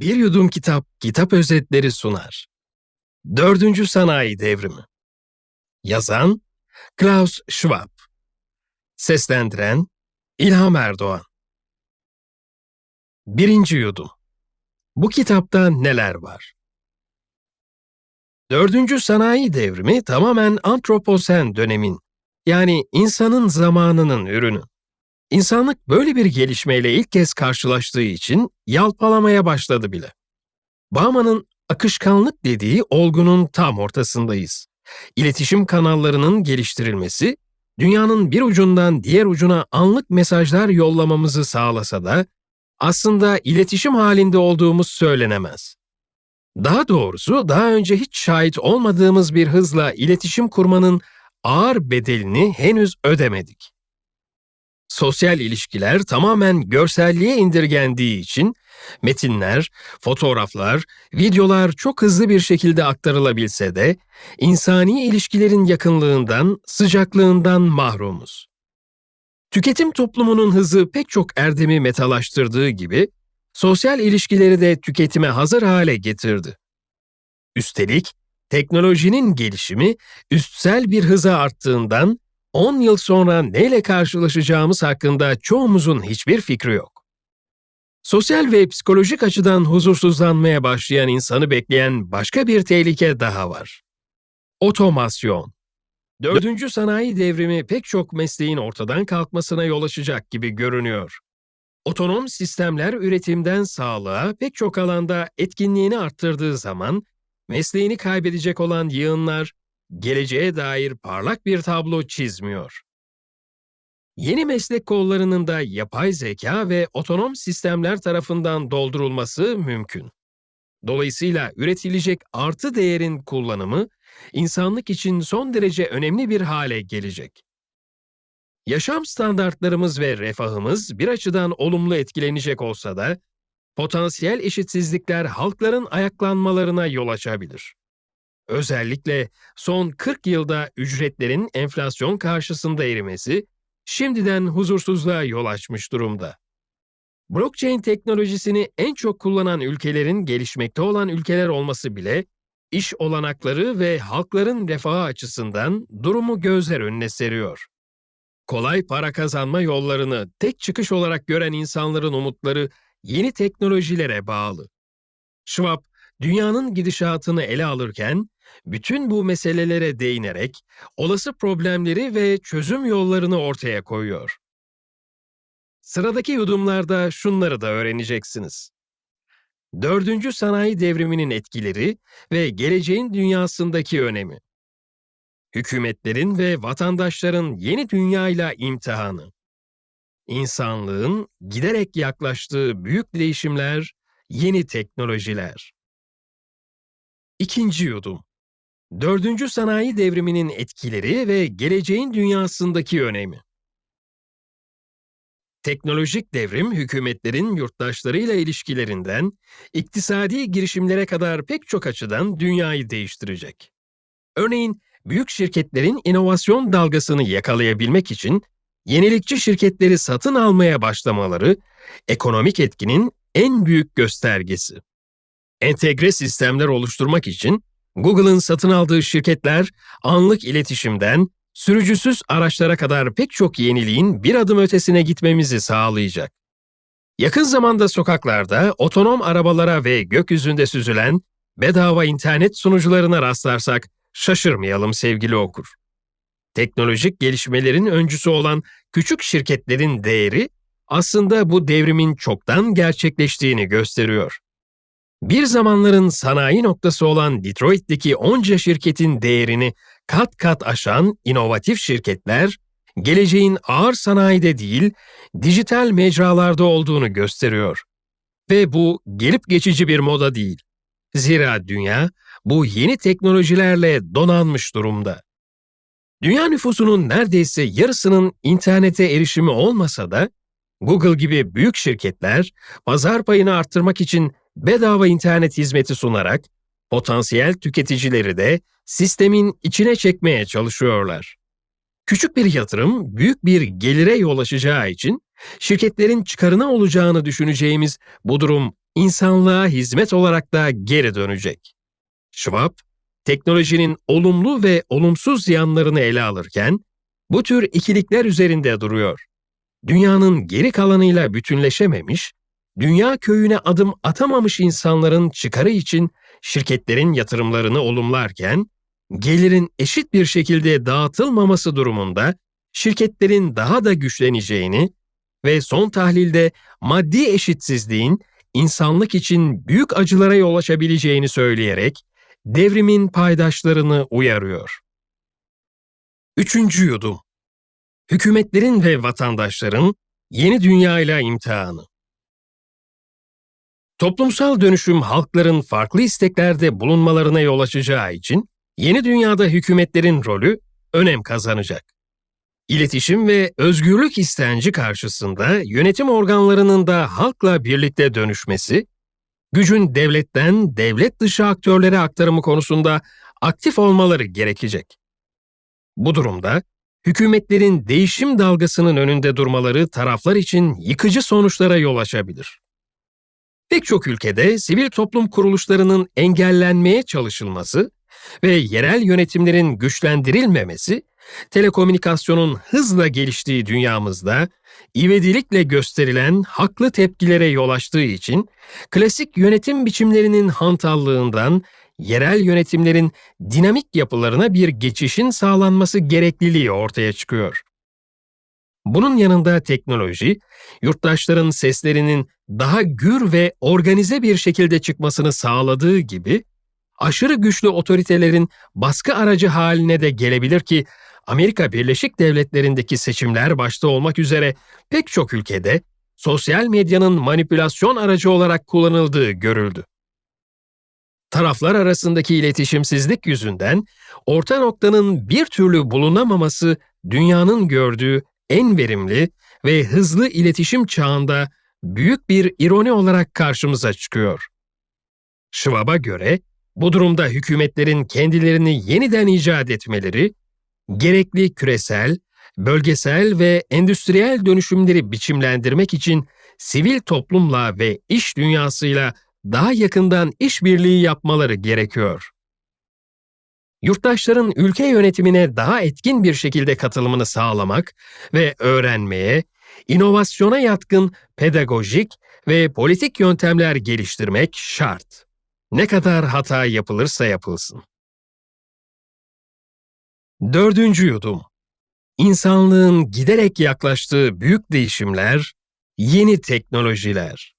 Bir Yudum Kitap, kitap özetleri sunar. Dördüncü Sanayi Devrimi Yazan Klaus Schwab Seslendiren İlham Erdoğan Birinci Yudum Bu kitapta neler var? Dördüncü sanayi devrimi tamamen antroposen dönemin, yani insanın zamanının ürünü. İnsanlık böyle bir gelişmeyle ilk kez karşılaştığı için yalpalamaya başladı bile. Bauman'ın akışkanlık dediği olgunun tam ortasındayız. İletişim kanallarının geliştirilmesi, dünyanın bir ucundan diğer ucuna anlık mesajlar yollamamızı sağlasa da, aslında iletişim halinde olduğumuz söylenemez. Daha doğrusu daha önce hiç şahit olmadığımız bir hızla iletişim kurmanın ağır bedelini henüz ödemedik. Sosyal ilişkiler tamamen görselliğe indirgendiği için metinler, fotoğraflar, videolar çok hızlı bir şekilde aktarılabilse de insani ilişkilerin yakınlığından, sıcaklığından mahrumuz. Tüketim toplumunun hızı pek çok erdemi metalaştırdığı gibi sosyal ilişkileri de tüketime hazır hale getirdi. Üstelik teknolojinin gelişimi üstsel bir hıza arttığından 10 yıl sonra neyle karşılaşacağımız hakkında çoğumuzun hiçbir fikri yok. Sosyal ve psikolojik açıdan huzursuzlanmaya başlayan insanı bekleyen başka bir tehlike daha var. Otomasyon. Dördüncü sanayi devrimi pek çok mesleğin ortadan kalkmasına yol açacak gibi görünüyor. Otonom sistemler üretimden sağlığa pek çok alanda etkinliğini arttırdığı zaman mesleğini kaybedecek olan yığınlar geleceğe dair parlak bir tablo çizmiyor. Yeni meslek kollarının da yapay zeka ve otonom sistemler tarafından doldurulması mümkün. Dolayısıyla üretilecek artı değerin kullanımı insanlık için son derece önemli bir hale gelecek. Yaşam standartlarımız ve refahımız bir açıdan olumlu etkilenecek olsa da potansiyel eşitsizlikler halkların ayaklanmalarına yol açabilir. Özellikle son 40 yılda ücretlerin enflasyon karşısında erimesi şimdiden huzursuzluğa yol açmış durumda. Blockchain teknolojisini en çok kullanan ülkelerin gelişmekte olan ülkeler olması bile iş olanakları ve halkların refahı açısından durumu gözler önüne seriyor. Kolay para kazanma yollarını tek çıkış olarak gören insanların umutları yeni teknolojilere bağlı. Schwab, dünyanın gidişatını ele alırken bütün bu meselelere değinerek olası problemleri ve çözüm yollarını ortaya koyuyor. Sıradaki yudumlarda şunları da öğreneceksiniz. Dördüncü sanayi devriminin etkileri ve geleceğin dünyasındaki önemi. Hükümetlerin ve vatandaşların yeni dünyayla imtihanı. İnsanlığın giderek yaklaştığı büyük değişimler, yeni teknolojiler. İkinci yudum. Dördüncü sanayi devriminin etkileri ve geleceğin dünyasındaki önemi. Teknolojik devrim hükümetlerin yurttaşlarıyla ilişkilerinden iktisadi girişimlere kadar pek çok açıdan dünyayı değiştirecek. Örneğin büyük şirketlerin inovasyon dalgasını yakalayabilmek için yenilikçi şirketleri satın almaya başlamaları ekonomik etkinin en büyük göstergesi. Entegre sistemler oluşturmak için Google'ın satın aldığı şirketler anlık iletişimden sürücüsüz araçlara kadar pek çok yeniliğin bir adım ötesine gitmemizi sağlayacak. Yakın zamanda sokaklarda otonom arabalara ve gökyüzünde süzülen bedava internet sunucularına rastlarsak şaşırmayalım sevgili okur. Teknolojik gelişmelerin öncüsü olan küçük şirketlerin değeri aslında bu devrimin çoktan gerçekleştiğini gösteriyor. Bir zamanların sanayi noktası olan Detroit'teki onca şirketin değerini kat kat aşan inovatif şirketler, geleceğin ağır sanayide değil, dijital mecralarda olduğunu gösteriyor. Ve bu gelip geçici bir moda değil. Zira dünya bu yeni teknolojilerle donanmış durumda. Dünya nüfusunun neredeyse yarısının internete erişimi olmasa da, Google gibi büyük şirketler pazar payını arttırmak için bedava internet hizmeti sunarak potansiyel tüketicileri de sistemin içine çekmeye çalışıyorlar. Küçük bir yatırım büyük bir gelire yol açacağı için şirketlerin çıkarına olacağını düşüneceğimiz bu durum insanlığa hizmet olarak da geri dönecek. Schwab, teknolojinin olumlu ve olumsuz yanlarını ele alırken, bu tür ikilikler üzerinde duruyor. Dünyanın geri kalanıyla bütünleşememiş, dünya köyüne adım atamamış insanların çıkarı için şirketlerin yatırımlarını olumlarken, gelirin eşit bir şekilde dağıtılmaması durumunda şirketlerin daha da güçleneceğini ve son tahlilde maddi eşitsizliğin insanlık için büyük acılara yol açabileceğini söyleyerek devrimin paydaşlarını uyarıyor. Üçüncü yudum Hükümetlerin ve vatandaşların yeni dünyayla imtihanı Toplumsal dönüşüm halkların farklı isteklerde bulunmalarına yol açacağı için yeni dünyada hükümetlerin rolü önem kazanacak. İletişim ve özgürlük istenci karşısında yönetim organlarının da halkla birlikte dönüşmesi, gücün devletten devlet dışı aktörlere aktarımı konusunda aktif olmaları gerekecek. Bu durumda hükümetlerin değişim dalgasının önünde durmaları taraflar için yıkıcı sonuçlara yol açabilir. Pek çok ülkede sivil toplum kuruluşlarının engellenmeye çalışılması ve yerel yönetimlerin güçlendirilmemesi, telekomünikasyonun hızla geliştiği dünyamızda ivedilikle gösterilen haklı tepkilere yol açtığı için klasik yönetim biçimlerinin hantallığından yerel yönetimlerin dinamik yapılarına bir geçişin sağlanması gerekliliği ortaya çıkıyor. Bunun yanında teknoloji, yurttaşların seslerinin daha gür ve organize bir şekilde çıkmasını sağladığı gibi, aşırı güçlü otoritelerin baskı aracı haline de gelebilir ki, Amerika Birleşik Devletleri'ndeki seçimler başta olmak üzere pek çok ülkede sosyal medyanın manipülasyon aracı olarak kullanıldığı görüldü. Taraflar arasındaki iletişimsizlik yüzünden orta noktanın bir türlü bulunamaması dünyanın gördüğü en verimli ve hızlı iletişim çağında büyük bir ironi olarak karşımıza çıkıyor. Schwab'a göre bu durumda hükümetlerin kendilerini yeniden icat etmeleri, gerekli küresel, bölgesel ve endüstriyel dönüşümleri biçimlendirmek için sivil toplumla ve iş dünyasıyla daha yakından işbirliği yapmaları gerekiyor. Yurttaşların ülke yönetimine daha etkin bir şekilde katılımını sağlamak ve öğrenmeye, inovasyona yatkın pedagojik ve politik yöntemler geliştirmek şart. Ne kadar hata yapılırsa yapılsın. Dördüncü yudum. İnsanlığın giderek yaklaştığı büyük değişimler, yeni teknolojiler.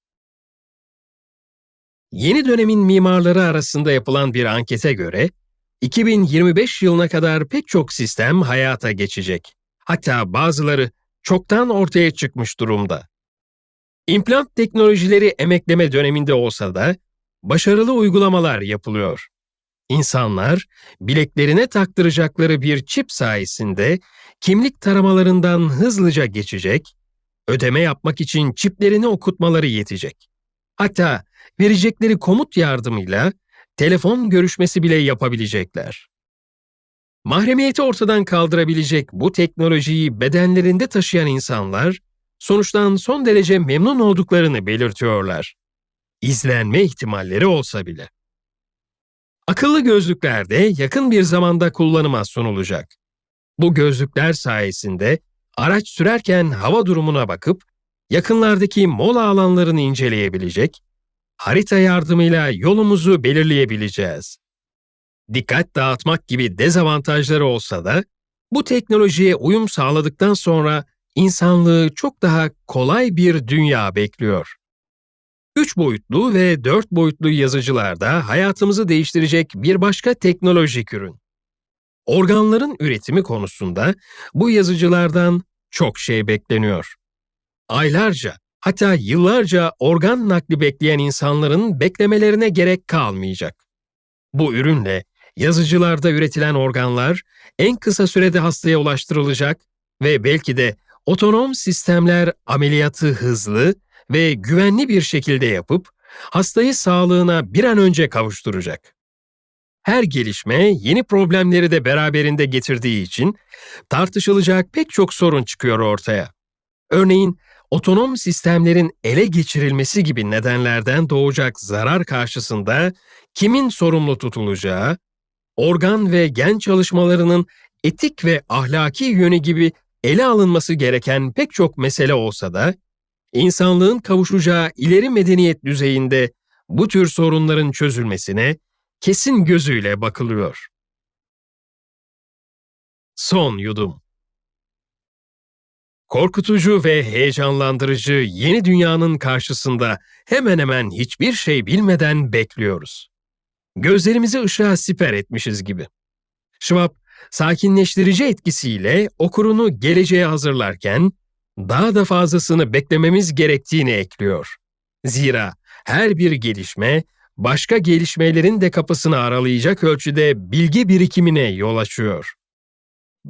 Yeni dönemin mimarları arasında yapılan bir ankete göre, 2025 yılına kadar pek çok sistem hayata geçecek. Hatta bazıları çoktan ortaya çıkmış durumda. İmplant teknolojileri emekleme döneminde olsa da başarılı uygulamalar yapılıyor. İnsanlar bileklerine taktıracakları bir çip sayesinde kimlik taramalarından hızlıca geçecek, ödeme yapmak için çiplerini okutmaları yetecek. Hatta verecekleri komut yardımıyla telefon görüşmesi bile yapabilecekler. Mahremiyeti ortadan kaldırabilecek bu teknolojiyi bedenlerinde taşıyan insanlar, sonuçtan son derece memnun olduklarını belirtiyorlar. İzlenme ihtimalleri olsa bile. Akıllı gözlükler de yakın bir zamanda kullanıma sunulacak. Bu gözlükler sayesinde araç sürerken hava durumuna bakıp yakınlardaki mola alanlarını inceleyebilecek, harita yardımıyla yolumuzu belirleyebileceğiz. Dikkat dağıtmak gibi dezavantajları olsa da bu teknolojiye uyum sağladıktan sonra insanlığı çok daha kolay bir dünya bekliyor. Üç boyutlu ve dört boyutlu yazıcılarda hayatımızı değiştirecek bir başka teknolojik ürün. Organların üretimi konusunda bu yazıcılardan çok şey bekleniyor. Aylarca, hatta yıllarca organ nakli bekleyen insanların beklemelerine gerek kalmayacak. Bu ürünle yazıcılarda üretilen organlar en kısa sürede hastaya ulaştırılacak ve belki de otonom sistemler ameliyatı hızlı ve güvenli bir şekilde yapıp hastayı sağlığına bir an önce kavuşturacak. Her gelişme yeni problemleri de beraberinde getirdiği için tartışılacak pek çok sorun çıkıyor ortaya. Örneğin otonom sistemlerin ele geçirilmesi gibi nedenlerden doğacak zarar karşısında kimin sorumlu tutulacağı, organ ve gen çalışmalarının etik ve ahlaki yönü gibi ele alınması gereken pek çok mesele olsa da, insanlığın kavuşacağı ileri medeniyet düzeyinde bu tür sorunların çözülmesine kesin gözüyle bakılıyor. Son yudum Korkutucu ve heyecanlandırıcı yeni dünyanın karşısında hemen hemen hiçbir şey bilmeden bekliyoruz. Gözlerimizi ışığa siper etmişiz gibi. Schwab, sakinleştirici etkisiyle okurunu geleceğe hazırlarken, daha da fazlasını beklememiz gerektiğini ekliyor. Zira her bir gelişme, başka gelişmelerin de kapısını aralayacak ölçüde bilgi birikimine yol açıyor.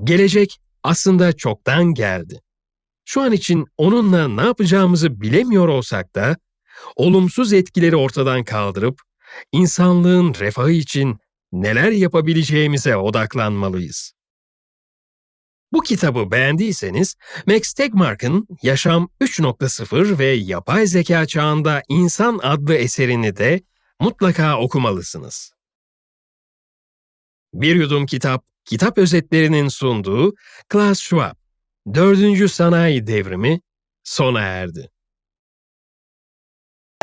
Gelecek aslında çoktan geldi. Şu an için onunla ne yapacağımızı bilemiyor olsak da, olumsuz etkileri ortadan kaldırıp, insanlığın refahı için neler yapabileceğimize odaklanmalıyız. Bu kitabı beğendiyseniz, Max Tegmark'ın Yaşam 3.0 ve Yapay Zeka Çağında İnsan adlı eserini de mutlaka okumalısınız. Bir Yudum Kitap, kitap özetlerinin sunduğu Klaus Schwab, 4. Sanayi Devrimi sona erdi.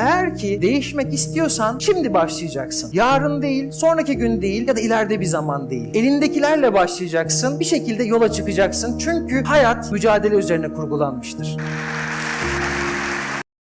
Eğer ki değişmek istiyorsan şimdi başlayacaksın. Yarın değil, sonraki gün değil ya da ileride bir zaman değil. Elindekilerle başlayacaksın, bir şekilde yola çıkacaksın. Çünkü hayat mücadele üzerine kurgulanmıştır.